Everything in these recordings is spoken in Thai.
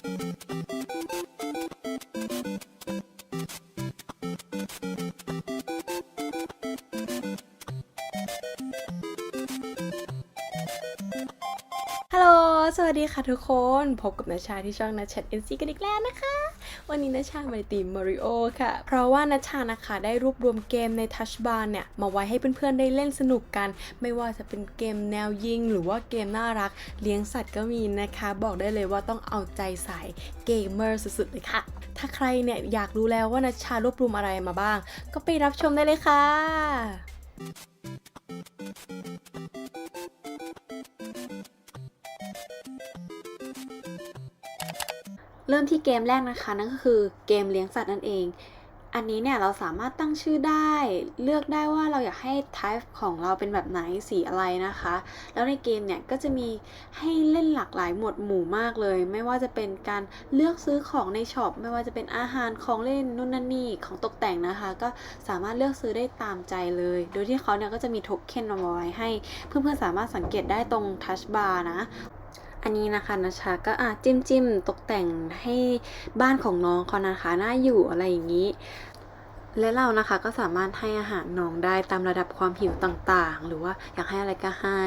Thank you. สวัสดีค่ะทุกคน พบกับนาชาที่ช่องนาชัด NC กันอีกแล้วนะคะ วันนี้นาชามาในทีมมาริโอค่ะ เพราะว่านาชานะคะได้รวบรวมเกมในทัชบาร์เนี่ย มาไว้ให้เพื่อนๆได้เล่นสนุกกัน ไม่ว่าจะเป็นเกมแนวยิง หรือว่าเกมน่ารัก เลี้ยงสัตว์ก็มีนะคะ บอกได้เลยว่าต้องเอาใจใส่เกมเมอร์สุดๆเลยค่ะ ถ้าใครเนี่ยอยากรู้แล้วว่านาชารวบรวมอะไรมาบ้าง ก็ไปรับชมได้เลยค่ะ เริ่มที่เกมแรกนะคะ นั่นก็คือเกมเลี้ยงสัตว์นั่นเอง อันนี้เนี่ยเราสามารถตั้งชื่อได้ เลือกได้ว่าเราอยากให้ type ของเราเป็นแบบไหนสีอะไรนะคะ แล้วในเกมเนี่ยก็จะมีให้เล่นหลากหลายหมวดหมู่มากเลย ไม่ว่าจะเป็นการเลือกซื้อของในช็อปไม่ว่าจะเป็นอาหารของเล่นนู่นนั่นนี่ของตกแต่งนะคะ ก็สามารถเลือกซื้อได้ตามใจเลย โดยที่เขาเนี่ยก็จะมีโทเค็นเอาไว้ให้ เพื่อนๆสามารถสังเกตได้ตรงทัชบาร์นะ อันนี้นะคะนะชาก็อะจิ้มจิ้มตกแต่งให้บ้านของน้องเขานะคะน่าอยู่อะไรอย่างนี้ และเรานะคะก็สามารถให้อาหารน้องได้ตามระดับความหิวต่างๆ หรือว่าอยากให้อะไรก็ให้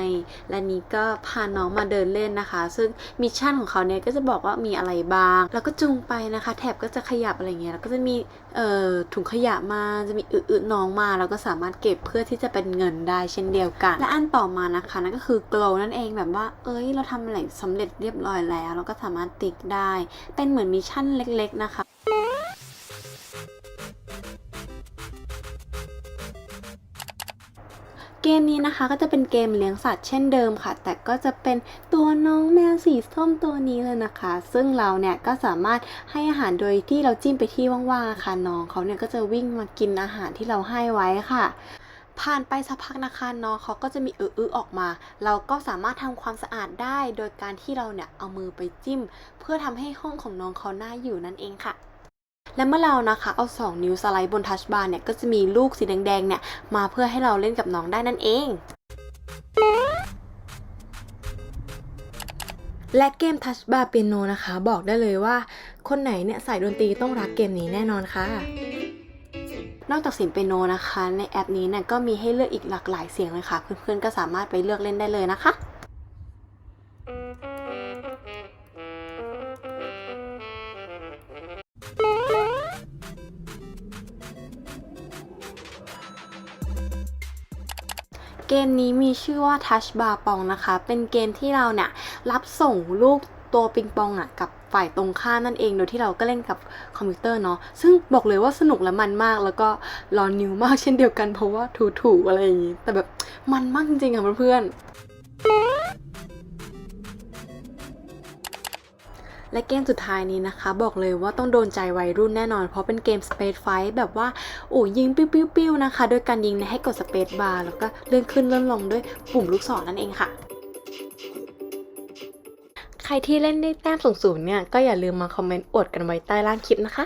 และนี้ก็พาน้องมาเดินเล่นนะคะ ซึ่งมิชชั่นของเขาเนี่ยก็จะบอกว่ามีอะไรบ้าง แล้วก็จูงไปนะคะ แถบก็จะขยับอะไรเงี้ย แล้วก็จะมีเอ่อถุงขยะมา จะมีอึๆน้องมา แล้วก็สามารถเก็บเพื่อที่จะเป็นเงินได้เช่นเดียวกัน และอันต่อมานะคะนั่นก็คือ glow นั่นเองแบบว่า เอ้ย เราทำอะไรสำเร็จเรียบร้อยแล้ว เราก็สามารถติ๊กได้ เป็นเหมือนมิชชั่นเล็ก ๆนะคะ เกมนี้นะคะก็จะเป็นเกมเลี้ยงสัตว์เช่นเดิมค่ะ แต่ก็จะเป็นตัวน้องแมวสีส้มตัวนี้เลยนะคะ ซึ่งเราเนี่ยก็สามารถให้อาหารโดยที่เราจิ้มไปที่ว่างๆะค่ะน้องเขาเนี่ยก็จะวิ่งมากินอาหารที่เราให้ไว้ค่ะผ่านไปสักพักนะคะน้องเขาก็จะมีอื้อๆออกมา เราก็สามารถทำความสะอาดได้ โดยการที่เราเนี่ยเอามือไปจิ้ม เพื่อทำให้ห้องของน้องเขาน่าอยู่นั่นเองค่ะ และเมื่อเรานะคะเอา 2 นิ้วสไลด์บนทัชบาร์เนี่ยก็จะมีลูกสีแดงๆเนี่ยมาเพื่อให้เราเล่นกับน้องได้นั่นเองและเกมทัชบาร์เปียโนนะคะ บอกได้เลยว่า คนไหนเนี่ยสายดนตรีต้องรักเกมนี้แน่นอนค่ะ นอกจากเสียงเปียโนนะคะ ในแอปนี้เนี่ยก็มีให้เลือกอีกหลากหลายเสียงเลยค่ะ เพื่อนๆก็สามารถไปเลือกเล่นได้เลยนะคะ เกมนี้มีชื่อว่า Touch Bar ปองนะคะ เป็นเกมที่เราเนี่ยรับส่งลูกตัวปิงปองอะกับฝ่ายตรงข้ามนั่นเอง โดยที่เราก็เล่นกับคอมพิวเตอร์เนาะ ซึ่งบอกเลยว่าสนุกและมันมาก แล้วก็ร้อนนิวมากเช่นเดียวกันเพราะว่าถูๆอะไรอย่างนี้ แต่แบบมันมากจริงๆค่ะเพื่อนๆ และเกมสุดท้ายนี้นะคะ บอกเลยว่าต้องโดนใจวัยรุ่นแน่นอน เพราะเป็นเกม Space Fight แบบว่าโอ้ยิงปิ้วๆนะคะ โดยการยิงให้กด Space Bar แล้วก็เลื่อนขึ้นเลื่อนลงด้วยปุ่มลูกศรนั่นเองค่ะใครที่เล่นได้แต้มสูงๆเนี่ย ก็อย่าลืมมาคอมเมนต์อวดกันไว้ใต้ล่างคลิปนะคะ